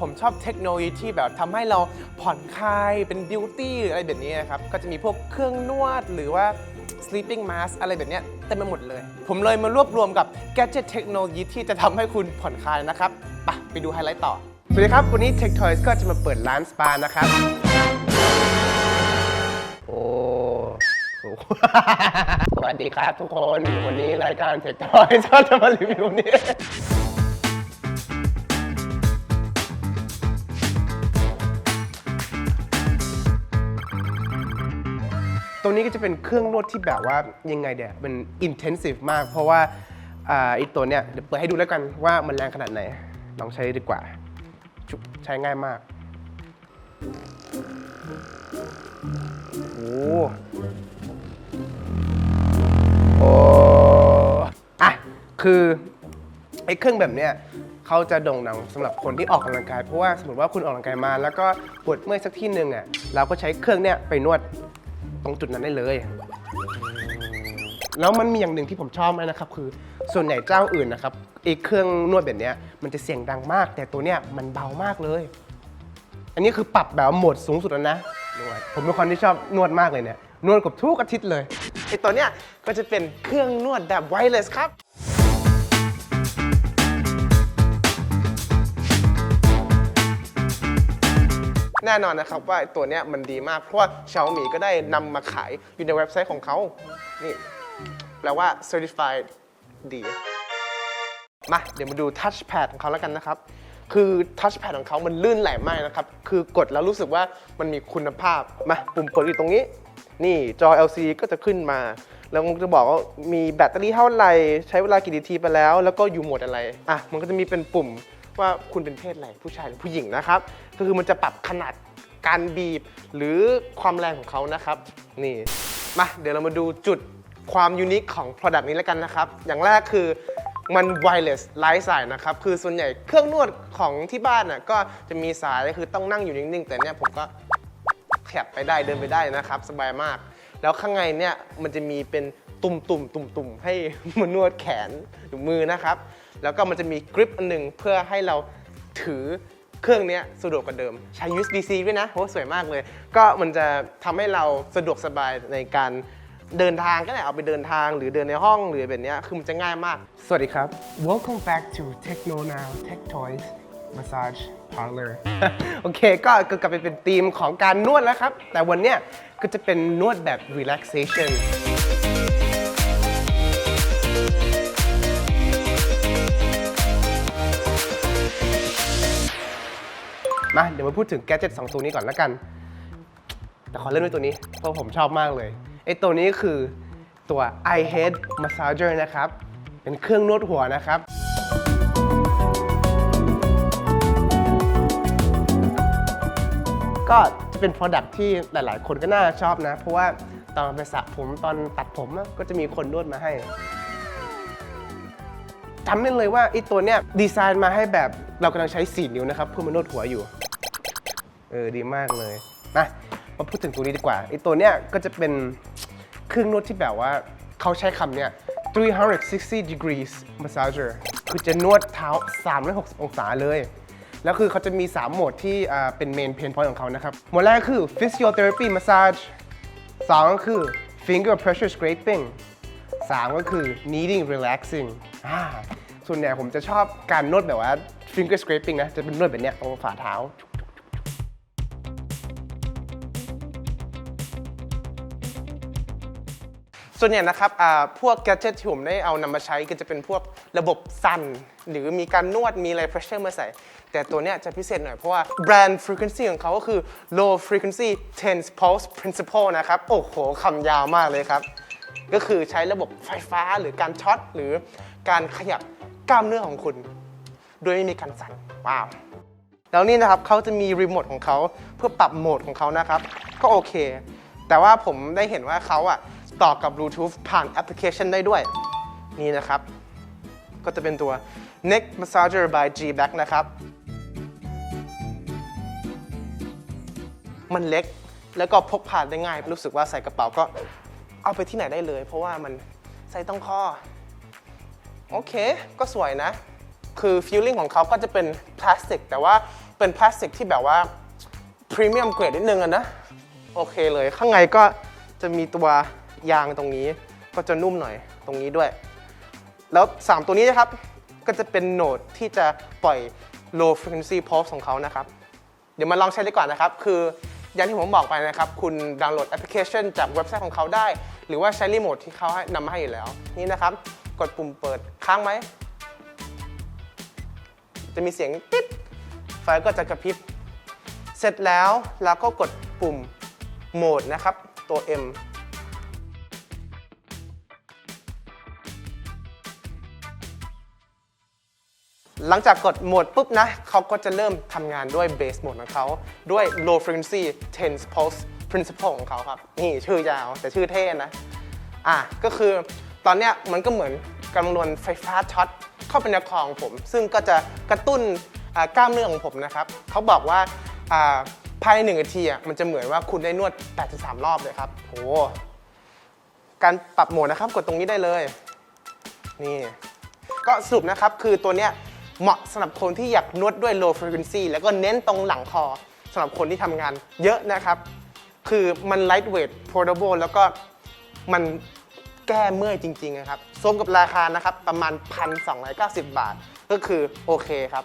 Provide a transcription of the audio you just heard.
ผมชอบเทคโนโลยีที่แบบทำให้เราผ่อนคลายเป็นบิวตี้อะไรแบบนี้นะครับ ก็จะมีพวกเครื่องนวดหรือว่า sleeping mask อะไรแบบเนี้ยเต็มไปหมดเลย ผมเลยมารวบรวมกับ gadget เทคโนโลยีที่จะทำให้คุณผ่อนคลายนะครับไปไปดูไฮไลท์ต่อ สวัสดีครับ วันนี้ Tech Toys ก็จะมาเปิดร้านสปานะครับ โอ้โหสวัสดีครับทุกคน วันนี้รายการ Tech Toys ก็จะมารีวิวนี้ ตรงนี้ก็จะเป็นเครื่องนวดที่แบบว่ายังไงเดี๋ยมัน intensive มาก เพราะว่าอ่าไอตัวเนี้ยเดี๋ยวเปิดให้ดูแล้วกันว่ามันแรงขนาดไหน ลองใช้ดีกว่าชุบใช้ง่ายมากโอ้โอ้อะคือไอ้เครื่องแบบเนี้ยเขาจะโด่งดังสำหรับคนที่ออกกำลังกายเพราะว่าสมมติว่าคุณออกกำลังกายมา แล้วก็ปวดเมื่อยสักที่หนึ่งอะเราก็ใช้เครื่องเนี้ยไปนวด ตรงจุดนั้นได้เลย แล้วมันมีอย่างหนึ่งที่ผมชอบมากนะครับ คือส่วนใหญ่เจ้าอื่นนะครับไอ้เครื่องนวดแบบเนี้ยมันจะเสียงดังมาก แต่ตัวเนี้ยมันเบามากเลย อันนี้คือปรับแบบโหมดสูงสุดแล้วนะนวดผมเป็นคนที่ชอบนวดมากเลยเนี่ยนวดกับทุกอาทิตย์เลยไอ้ตัวเนี้ยก็จะเป็นเครื่องนวดแบบไวเลสครับ แน่นอนนะครับว่าตัวเนี้ยมันดีมาก เพราะว่า Xiaomi ก็ได้นำมาขายอยู่ในเว็บไซต์ของเขา นี่แปลว่า certified ดี มา เดี๋ยวมาดู touchpad ของเขาแล้วกันนะครับ คือ touchpad ของเขามันลื่นไหลมากนะครับ คือกดแล้วรู้สึกว่ามันมีคุณภาพ มาปุ่มกดอยู่ตรงนี้ นี่จอ LCD ก็จะขึ้นมา แล้วมันจะบอกว่ามีแบตเตอรี่เท่าไหร่ ใช้เวลากี่นาทีไปแล้ว แล้วก็อยู่โหมดอะไร อะ มันก็จะมีเป็นปุ่ม ว่าคุณเป็นเพศอะไรผู้ชายหรือผู้หญิงนะครับก็คือมันจะปรับขนาดการบีบหรือความแรงของเขานะครับ นี่มาเดี๋ยวเรามาดูจุดความยูนิคของ Product นี้แล้วกันนะครับ อย่างแรกคือมัน wireless ไร้สายนะครับ คือส่วนใหญ่เครื่องนวดของที่บ้านน่ะก็จะมีสายคือต้องนั่งอยู่นิ่งๆ แต่เนี่ยผมก็ขยับไปได้เดินไปได้นะครับ สบายมาก แล้วข้างในเนี่ยมันจะมีเป็นตุ่มๆตุ่มๆให้มานวดแขนหรือมือนะครับ แล้วก็มันจะมีกริปอันหนึ่งเพื่อให้เราถือเครื่องเนี้ยสะดวกกว่าเดิม ใช้ USB-C ด้วยนะโหสวยมากเลย ก็มันจะทำให้เราสะดวกสบายในการเดินทางก็ได้เอาไปเดินทางหรือเดินในห้องหรือแบบเนี้ยคือมันจะง่ายมาก สวัสดีครับ Welcome back to Techno Now Tech Toys Massage Parlor โอเค ก็ก็กลับไปเป็นธีมของการนวดแล้วครับ แต่วันเนี้ยก็จะเป็นนวดแบบ relaxation มาเดี๋ยวมาพูดถึงแกจิตสองตัวนี้ก่อนแล้วกัน แต่ขอเล่นด้วยตัวนี้ เพราะผมชอบมากเลยไอตัวนี้คือตัว i head massager นะครับ เป็นเครื่องนวดหัวนะครับก็จะเป็น Product ที่หลาย ๆ คนก็น่าชอบนะ เพราะว่าตอนไปสระผมตอนตัดผมก็จะมีคนนวดมาให้ จำได้เลยว่าไอ้ตัวเนี้ยดีไซน์มาให้แบบเรากำลังใช้ 4 นิ้วนะครับเพื่อมานวดหัวอยู่ เออดีมากเลยมามาพูดถึงตัวนี้ดีกว่าไอ้ตัวเนี้ยก็จะเป็นเครื่องนวดที่แบบว่าเขาใช้คำเนี้ย360 degrees massager คือจะนวดเท้า 360 องศาเลย แล้วคือเขาจะมี 3 โหมดที่อ่าเป็น main pain point ของเขานะครับ โหมดแรกคือ physiotherapy massage 2 ก็คือ finger pressure scraping 3 ก็คือ needing relaxing อ่า ส่วนใหญ่ผมจะชอบการนวดแบบว่า finger scraping นะ จะเป็นนวดแบบเนี้ยตรงฝ่าเท้า ส่วนใหญ่นะครับอ่าพวกแกจิตที่ผมได้เอานำมาใช้ก็จะเป็นพวกระบบสั่น หรือมีการนวดมีอะไร pressure มาใส่ แต่ตัวเนี้ยจะพิเศษหน่อยเพราะว่าแบรนด์ frequency ของเขาก็คือ low frequency tense pulse principle นะครับ โอ้โหคำยาวมากเลยครับ ก็คือใช้ระบบไฟฟ้าหรือการช็อตหรือการขยับ กล้ามเนื้อของคุณ โดยไม่มีการสั่นว้าวแล้วนี่นะครับเขาจะมีรีโมทของเขาเพื่อปรับโหมดของเขานะครับ ก็โอเค แต่ว่าผมได้เห็นว่าเขาอะต่อกับบลูทูธผ่านแอปพลิเคชันได้ด้วย นี่นะครับ ก็จะเป็นตัว Neck Massager by G Back นะครับ มันเล็กแล้วก็พกพาได้ง่าย รู้สึกว่าใส่กระเป๋าก็เอาไปที่ไหนได้เลย เพราะว่ามันใส่ต้องข้อ โอเค ก็สวยนะ คือฟิลลิ่งของเขาก็จะเป็นพลาสติก แต่ว่าเป็นพลาสติกที่แบบว่าพรีเมียมเกรดนิดนึงอะนะ โอเคเลย ข้างในก็จะมีตัวยางตรงนี้ ก็จะนุ่มหน่อยตรงนี้ด้วย แล้ว 3 ตัวนี้นะครับ ก็จะเป็นโหนดที่จะปล่อย low frequency pulse ของเขานะครับ เดี๋ยวมาลองใช้ดีกว่านะครับ คืออย่างที่ผมบอกไปนะครับ คุณดาวน์โหลดแอปพลิเคชันจากเว็บไซต์ของเขาได้ หรือว่าใช้รีโมทที่เขาให้นำมาให้อยู่แล้ว นี่นะครับ กดปุ่มเปิดค้างไหมจะมีเสียงปิ๊บไฟก็จะกระพริบ เสร็จแล้วเราก็กดปุ่มโหมดนะครับ ตัว M หลังจากกดโหมดปุ๊บนะ เขาก็จะเริ่มทำงานด้วยเบสโหมดของเขา ด้วย low frequency tense pulse principle ของเขาครับ นี่ชื่อยาวแต่ชื่อเท่นะ อะ ก็คือ ตอนเนี้ยมันก็เหมือนกำลังโดนไฟฟ้าช็อตเข้าไปในคอของผม ซึ่งก็จะกระตุ้นกล้ามเนื้อของผมนะครับเขาบอกว่าอ่าภายในหนึ่งนาทีอะมันจะเหมือนว่าคุณได้นวด 83 รอบเลยครับโหการปรับโหมดนะครับกดตรงนี้ได้เลย นี่ ก็สรุปนะครับคือตัวเนี้ยเหมาะสำหรับคนที่อยากนวดด้วย low frequency แล้วก็เน้นตรงหลังคอสำหรับคนที่ทำงานเยอะนะครับ คือมัน lightweight portable แล้วก็มัน แก้เมื่อยจริงๆนะครับสมกับราคานะครับประมาณ 1,290 บาท ก็คือโอเคครับ